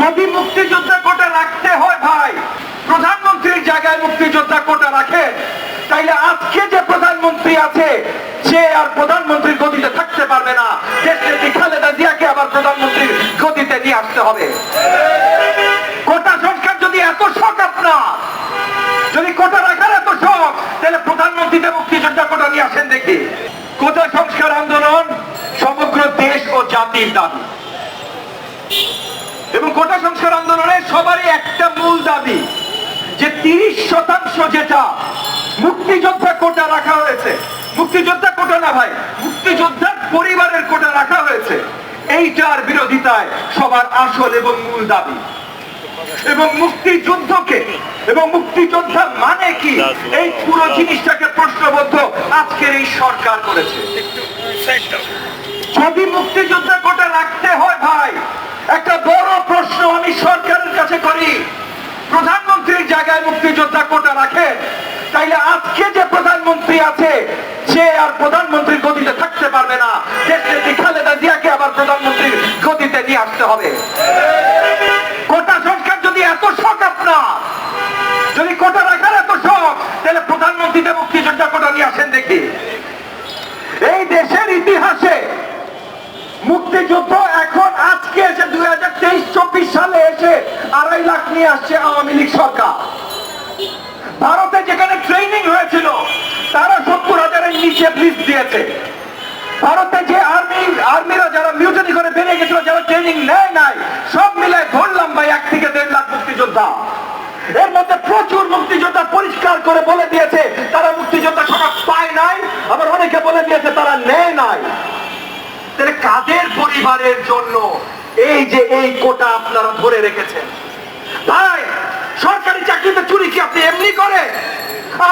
যদি মুক্তিযোদ্ধা কোটা রাখতে হয় ভাই। প্রধানমন্ত্রীর জায়গায় মুক্তিযোদ্ধা কোটা রাখেন তাইলে আজকে যে প্রধানমন্ত্রী আছে, সে আর প্রধানমন্ত্রীর গদিতে থাকতে পারবে না। দেশনেত্রী খালেদা জিয়াকে আবার প্রধানমন্ত্রীর গদিতে নিয়ে আসতে হবে? কোটা সংস্কার যদি এত শখ আপনার, যদি কোটা রাখার এত শখ তাহলে প্রধানমন্ত্রীতে মুক্তিযোদ্ধা কোটা নিয়ে আসেন দেখি। কোটা সংস্কার আন্দোলন সমগ্র দেশ ও জাতির দাবি। আন্দোলনে সবারই একটা মূল দাবি যে তিরিশ শতাংশ যেটা মুক্তিযোদ্ধা কোটা রাখা হয়েছে। মুক্তিযোদ্ধা কোটা না ভাই, মুক্তিযোদ্ধার পরিবারের কোটা রাখা হয়েছে। এইটার বিরোধিতায় সবার আসল এবং মূল দাবি। এবং মুক্তিযুদ্ধকে, এবং মুক্তিযোদ্ধা মানে কি? এই পুরো জিনিসটাকে প্রশ্নবদ্ধ আজকের এই সরকার করেছে। যদি মুক্তিযোদ্ধা কোটা রাখতে হয় ভাই, একটা বড় আমি সরকারের কাছে করি। প্রধানমন্ত্রীর জায়গায় মুক্তিযোদ্ধা কোটা রাখেন তাইলে আজকে যে প্রধানমন্ত্রী আছে, সে আর প্রধানমন্ত্রীর গদিতে থাকতে পারবে না। দেশনেত্রী খালেদা জিয়াকে আবার প্রধানমন্ত্রীর গদিতে নিয়ে আসতে হবে। কোটা সংস্কার যদি এত শখ আপনার, যদি কোটা রাখার এত শখ, তাহলে প্রধানমন্ত্রীতে মুক্তিযোদ্ধা কোটা নিয়ে আসেন দেখি। এই দেশের ইতিহাসে মুক্তিযুদ্ধ নিয়ে আসছে আওয়ামী লীগ সরকার। ভারতে যেখানে ট্রেনিং হয়েছিল, তারা সত্তর হাজারের নিচে ব্রিজ দিয়েছে। ভারতে যে আর্মি আর্মিরা যারা মিউটিনি করে বেরিয়ে গেছিল, যারা ট্রেনিং নেয় নাই, সব মিলে ধরলাম ভাই এক থেকে দেড় লাখ মুক্তিযোদ্ধা। এর মধ্যে প্রচুর মুক্তিযোদ্ধা পরিষ্কার করে বলে দিয়েছে, তারা মুক্তিযোদ্ধা সনদ পায় নাই, আবার অনেকে বলে দিয়েছে তারা নেয় নাই। তাহলে কাদের পরিবারের জন্য এই যে এই কোটা আপনারা ধরে রেখেছেন? ভাই, সরকারি চাকরিতে চুরি কি আপনি এমনি করে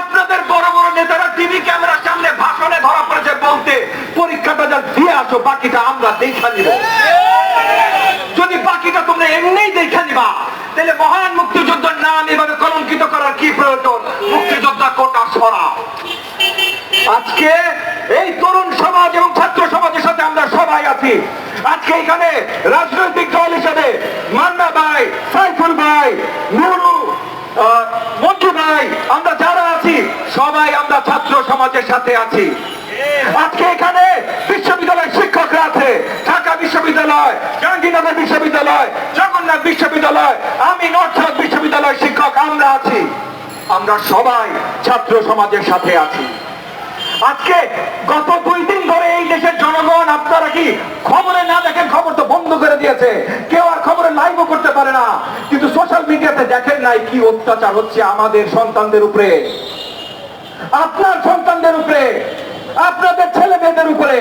আপনাদের বড় বড় নেতারা টিভি ক্যামেরার সামনে ভাষণে ধরা পড়েছে বলতে পরীক্ষাটা যা দিয়ে আসো, বাকিটা আমরা দেখা নিব। যদি বাকিটা তোমরা এমনিই দেখা নিবা, তাহলে মহান মুক্তিযোদ্ধার নাম এভাবে কলঙ্কিত করার কি প্রয়োজন? মুক্তিযোদ্ধা কোটা সরা আজকে এই তরুণ সমাজ এবং ছাত্র সমাজের সাথে আমরা সবাই আছি। আজকে এখানে রাজনৈতিক দল মান্না ভাই, সাইফুল ভাই, নুরু মঞ্জু ভাই, আমরা যারা আছি, সবাই আমরা ছাত্র সমাজের সাথে আছি। আজকে এখানে বিশ্ববিদ্যালয়ের শিক্ষকরা আছে। ঢাকা বিশ্ববিদ্যালয়, জাহাঙ্গীরনগর বিশ্ববিদ্যালয়, জগন্নাথ বিশ্ববিদ্যালয়, আমি নর্থ সাউথ বিশ্ববিদ্যালয়ের শিক্ষক, আমরা আছি। আমরা সবাই ছাত্র সমাজের সাথে আছি। আজকে গত দুই দিন ধরে এই দেশের জনগণ আপনারা কি খবরে না দেখেন? খবর তো বন্ধ করে দিয়েছে। কেউ আপনারা লাইভও করতে পারে না। কিন্তু সোশ্যাল মিডিয়াতে দেখেন নাই কি অত্যাচার হচ্ছে আমাদের সন্তানদের উপরে। আপনার সন্তানদের উপরে, আপনাদের ছেলে মেয়েদের উপরে।